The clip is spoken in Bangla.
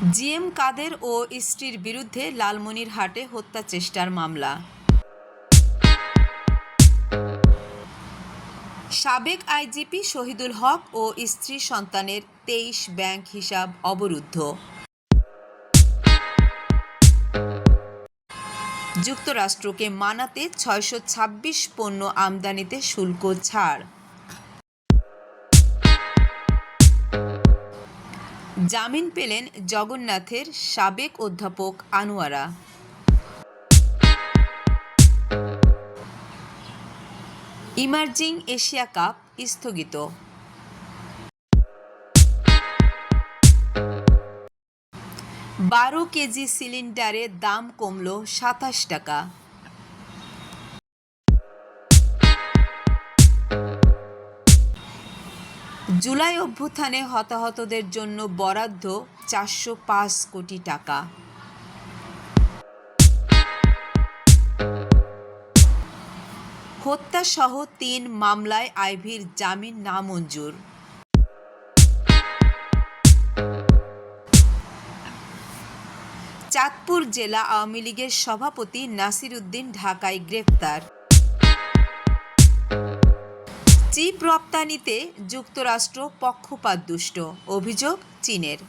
জিএম কাদের ও স্ত্রীর বিরুদ্ধে লালমনিরহাটে হত্যা চেষ্টার মামলা। সাবেক আইজিপি শহীদুল হক ও স্ত্রী সন্তানের তেইশ ব্যাংক হিসাব অবরুদ্ধ। যুক্তরাষ্ট্রকে মানাতে ছয়শো ছাব্বিশ পণ্য আমদানিতে শুল্ক ছাড়। জামিন পেলেন জগন্নাথের সাবেক অধ্যাপক আনোয়ারা। ইমার্জিং এশিয়া কাপ স্থগিত। বারো কেজি সিলিন্ডারের দাম কমল সাতাশ টাকা। জুলাই অভ্যুত্থানে হতাহতদের জন্য বরাদ্দ চারশো পাঁচ কোটি টাকা। হত্যাসহ তিন মামলায় আইভির জামিন নামঞ্জুর। চাঁদপুর জেলা আওয়ামী লীগের সভাপতি নাসির উদ্দিন ঢাকায় গ্রেপ্তার। চিপ রপ্তানিতে যুক্তরাষ্ট্র পক্ষপাতদুষ্ট অভিযোগ চীনের।